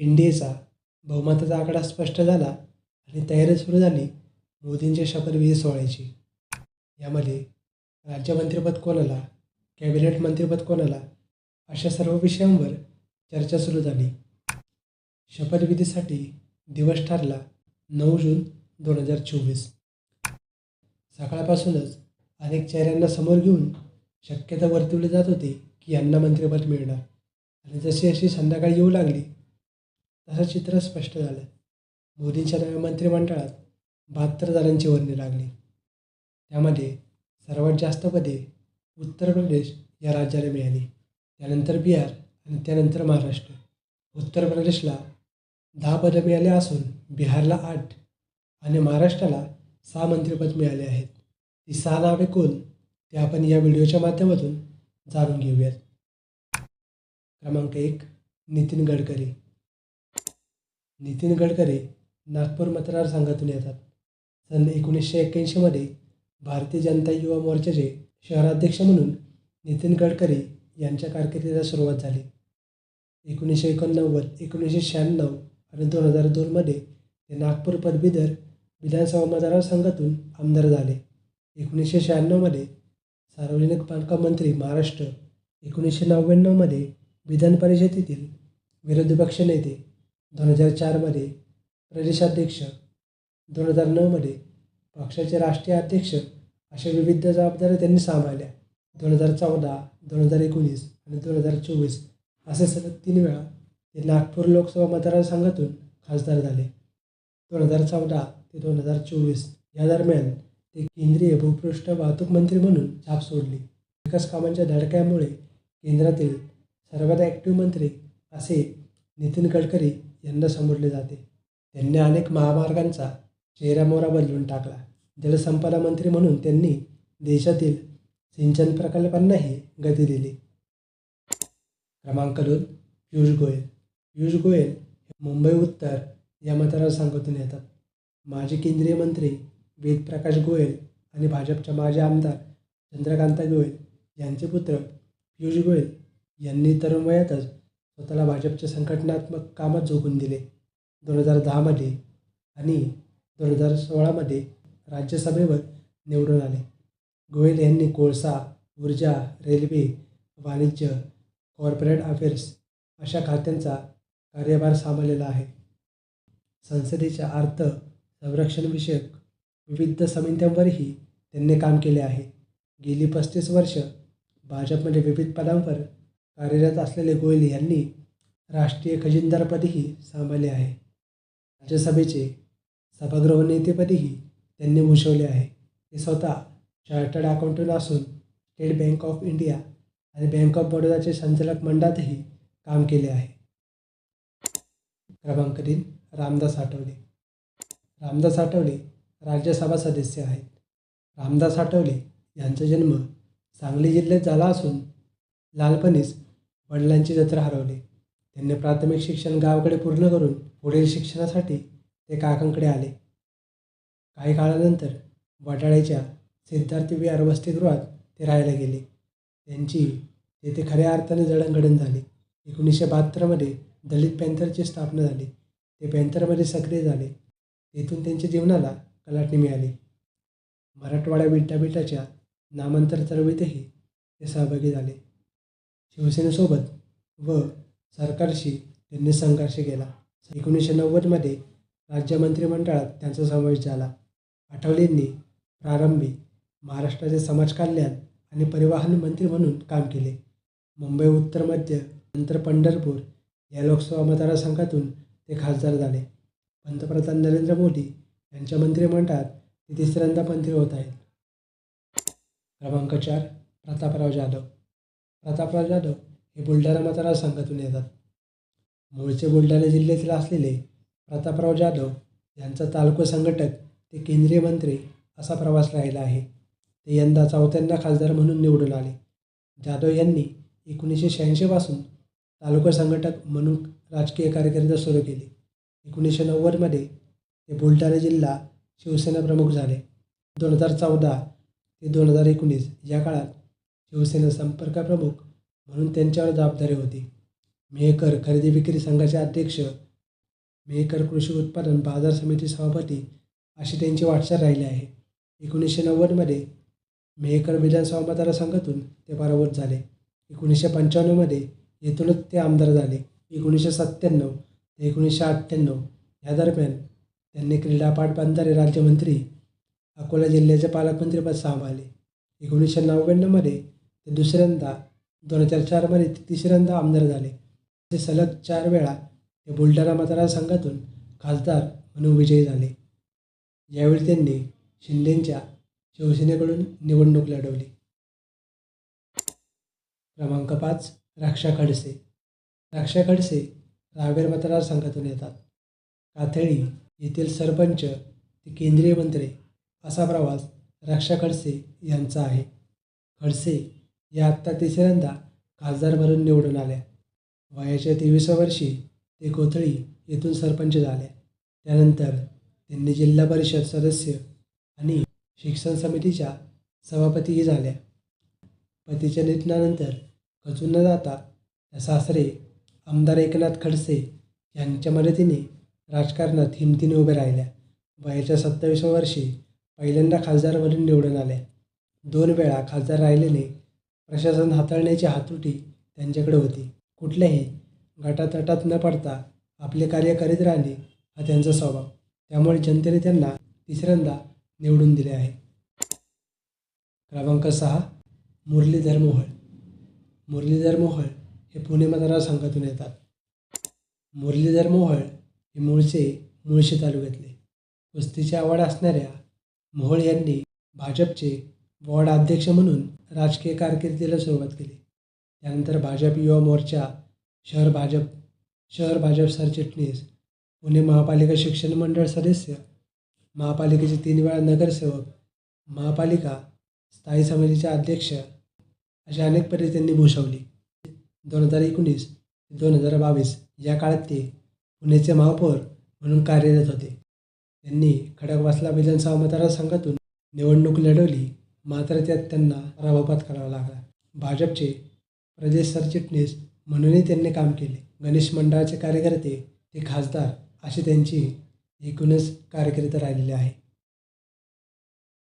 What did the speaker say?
एनडीएचा बहुमताचा आकडा स्पष्ट झाला आणि तयारी सुरू झाली मोदींच्या शपथविधी सोहळ्याची. यामध्ये राज्यमंत्रीपद कोणाला कॅबिनेट मंत्रिपद कोणाला अशा सर्व विषयांवर चर्चा सुरू झाली. शपथविधीसाठी दिवस ठरला नऊ जून दोन हजार चोवीस. सकाळपासूनच अनेक चेहऱ्यांना समोर घेऊन शक्यता वर्तवली जात होती की यांना मंत्रिपद मिळणार. आणि जशी अशी संध्याकाळी येऊ लागली असं चित्र स्पष्ट झालं. मोदींच्या नव्या मंत्रिमंडळात बहात्तर जणांची वर्णी लागली. त्यामध्ये सर्वात जास्त पदे उत्तर प्रदेश या राज्याला मिळाली. त्यानंतर बिहार आणि त्यानंतर महाराष्ट्र. उत्तर प्रदेशला दहा पदं मिळाली असून बिहारला आठ आणि महाराष्ट्राला सहा मंत्रिपद मिळाले आहेत. ती सहा नावे कोण? ते आपण या व्हिडिओच्या माध्यमातून जाणून घेऊयात. क्रमांक एक नितीन गडकरी. नितीन गडकरी नागपूर मतदारसंघातून येतात. सन एकोणीसशे एक्क्याऐंशीमध्ये भारतीय जनता युवा मोर्चाचे शहराध्यक्ष म्हणून नितीन गडकरी यांच्या कारकिर्दीला सुरुवात झाली. एकोणीसशे एकोणनव्वद एकोणीसशे शहाण्णव आणि दोन हजार दोनमध्ये ते नागपूर पदवीधर विधानसभा मतदारसंघातून आमदार झाले. एकोणीसशे शहाण्णवमध्ये सार्वजनिक बांधकाम मंत्री महाराष्ट्र एकोणीसशे नव्याण्णवमध्ये विधान परिषदेतील विरोधी पक्षनेते दोन हजार चारमध्ये प्रदेशाध्यक्ष दोन हजार नऊमध्ये पक्षाचे राष्ट्रीय अध्यक्ष अशा विविध जबाबदाऱ्या त्यांनी सांभाळल्या. दोन हजार चौदा दोन हजार एकोणीस आणि दोन हजार चोवीस असे सलग तीन वेळा ते नागपूर लोकसभा मतदारसंघातून खासदार झाले. दोन हजार चौदा ते दोन हजार चोवीस या दरम्यान ते केंद्रीय भूपृष्ठ वाहतूक मंत्री म्हणून छाप सोडली. विकास कामांच्या धडक्यामुळे केंद्रातील सर्वात ॲक्टिव्ह मंत्री असे नितीन गडकरी यांना संबोधले जाते. त्यांनी अनेक महामार्गांचा चेहरामोहरा बदलून टाकला. जलसंपदा मंत्री म्हणून त्यांनी देशातील सिंचन प्रकल्पांनाही गती दिली. क्रमांक दोन पियुष गोयल. पियुष गोयल हे मुंबई उत्तर या मतदारसंघातून येतात. माजी केंद्रीय मंत्री वेद प्रकाश गोयल आणि भाजपच्या माजी आमदार चंद्रकांता गोयल यांचे पुत्र पियुष गोयल यांनी तरुण वयातच स्वतःला भाजपच्या संघटनात्मक कामात झोकून दिले. दोन हजार दहामध्ये आणि दोन हजार सोळामध्ये राज्यसभेवर निवडून आले. गोयल यांनी कोळसा ऊर्जा रेल्वे वाणिज्य कॉर्पोरेट अफेअर्स अशा खात्यांचा कार्यभार सांभाळलेला आहे. संसदेच्या अर्थ संरक्षणविषयक विविध समित्यांवरही त्यांनी काम केले आहे. गेली पस्तीस वर्ष भाजपमध्ये विविध पदांवर कार्यरत असलेले गोयल यांनी राष्ट्रीय खजिनदारपदही सांभाळले आहे. राज्यसभेचे सभागृह नेतेपदीही त्यांनी भूषवले आहे. ते स्वतः चार्टर्ड अकाउंटंट असून स्टेट बँक ऑफ इंडिया आणि बँक ऑफ बडोदाचे संचालक मंडळातही काम केले आहे. क्रमांक तीन रामदास आठवले. रामदास आठवले राज्यसभा सदस्य आहेत. रामदास आठवले यांचा जन्म सांगली जिल्ह्यात झाला असून लहानपणीच वडिलांची जत्रा हरवली. त्यांनी प्राथमिक शिक्षण गावाकडे पूर्ण करून पुढील शिक्षणासाठी ते काकांकडे आले. काही काळानंतर वडाळ्याच्या सिद्धार्थ विहार वसतिगृहात ते राहायला गेले. त्यांची तेथे खऱ्या अर्थाने जडणघडण झाली. एकोणीसशे बहात्तरमध्ये दलित पॅन्थरची स्थापना झाली. ते पॅन्थरमध्ये सक्रिय झाले. तेथून त्यांच्या जीवनाला कलाटणी मिळाली. मराठवाडा विद्यापीठाच्या नामांतर चळवळीतही ते सहभागी झाले. शिवसेनेसोबत व सरकारशी त्यांनी संघर्ष केला. एकोणीसशे नव्वदमध्ये राज्य मंत्रिमंडळात त्यांचा समावेश झाला. आठवलेंनी प्रारंभी महाराष्ट्राचे समाज कल्याण आणि परिवहन मंत्री म्हणून काम केले. मुंबई उत्तर मध्य नंतर पंढरपूर या लोकसभा मतदारसंघातून ते खासदार झाले. पंतप्रधान नरेंद्र मोदी यांच्या मंत्रिमंडळात ते तिसऱ्यांदा मंत्री होत आहेत. क्रमांक चार प्रतापराव जाधव. प्रतापराव जाधव हे बुलढाणा मतदारसंघातून येतात. मूळचे बुलढाणा जिल्ह्यातील असलेले प्रतापराव जाधव यांचा तालुका संघटक ते केंद्रीय मंत्री असा प्रवास राहिला आहे. ते यंदा चौथ्यांदा खासदार म्हणून निवडून आले. जाधव यांनी एकोणीसशे शहाऐंशीपासून तालुका संघटक म्हणून राजकीय कार्यकर्ता सुरू केली. एकोणीसशे नव्वदमध्ये ते बुलढाणा जिल्हा शिवसेना प्रमुख झाले. दोन हजार चौदा ते दोन हजार एकोणीस या काळात शिवसेना संपर्क प्रमुख म्हणून त्यांच्यावर जबाबदारी होती. मेहकर खरेदी विक्री संघाचे अध्यक्ष मेहकर कृषी उत्पादन बाजार समिती सभापती अशी त्यांची वाटचाल राहिली आहे. एकोणीसशे नव्वदमध्ये मेहकर विधानसभा मतदारसंघातून ते पराभूत झाले. एकोणीसशे पंच्याण्णवमध्ये येथूनच ते आमदार झाले. एकोणीसशे सत्त्याण्णव ते एकोणीसशे अठ्ठ्याण्णव या दरम्यान त्यांनी क्रीडा पाटबंधारे राज्यमंत्री अकोला जिल्ह्याचे पालकमंत्रीपद सांभाळले. एकोणीसशे नव्याण्णवमध्ये ते दुसऱ्यांदा दोन हजार चारमध्ये ते तिसऱ्यांदा आमदार झाले. ते सलग चार वेळा ते बुलढाणा मतदारसंघातून खासदार म्हणून विजयी झाले. यावेळी त्यांनी शिंदेंच्या शिवसेनेकडून निवडणूक लढवली. क्रमांक पाच राक्षा खडसे. राक्षा खडसे रावेर मतदारसंघातून येतात. काथळी येथील सरपंच ते केंद्रीय मंत्री असा प्रवास राक्षा खडसे यांचा आहे. खडसे या आत्ता तिसऱ्यांदा खासदार म्हणून निवडून आल्या. वयाच्या तेविसाव्या वर्षी ते कोथळी येथून सरपंच झाले. त्यानंतर त्यांनी जिल्हा परिषद सदस्य आणि शिक्षण समितीच्या सभापतीही झाल्या. पतीच्या निधनानंतर खचून न जाता त्या सासरे आमदार एकनाथ खडसे यांच्या मदतीने राजकारणात हिमतीने उभे राहिल्या वयाच्या सत्तावीसाव्या वर्षी पहिल्यांदा खासदार म्हणून निवडून आल्या दोन वेळा खासदार राहिल्याने प्रशासन हाताळण्याची हातोटी त्यांच्याकडे होती. कुठल्याही गटातटात न पडता आपले कार्य करीत राहणे हा त्यांचा स्वभाव. त्यामुळे जनतेने त्यांना तिसऱ्यांदा निवडून दिले आहे. क्रमांक सहा मुरलीधर मोहोळ. मुरलीधर मोहोळ हे पुणे मतदारसंघातून येतात. मुरलीधर मोहोळ हे मूळचे मुळशी तालुक्यातले. कुस्तीची आवड असणाऱ्या मोहोळ यांनी भाजपचे वॉर्ड अध्यक्ष म्हणून राजकीय कारकिर्दीला सुरुवात केली. त्यानंतर भाजप युवा मोर्चा शहर भाजप शहर भाजप सरचिटणीस पुणे महापालिका शिक्षण मंडळ सदस्य महापालिकेचे तीन वेळा नगरसेवक महापालिका स्थायी समितीचे अध्यक्ष अशा अनेक पदे त्यांनी भूषवली. दोन हजार एकोणीस ते दोन हजार बावीस या काळात ते पुण्याचे महापौर म्हणून कार्यरत होते. त्यांनी खडकवासला विधानसभा मतदारसंघातून निवडणूक लढवली. मात्र त्यात त्यांना पराभव करावा लागला. भाजपचे प्रदेश सरचिटणीस म्हणूनही त्यांनी काम केले. गणेश मंडळाचे कार्यकर्ते ते खासदार अशी त्यांची एकूणच कारकीर्द राहिलेली आहे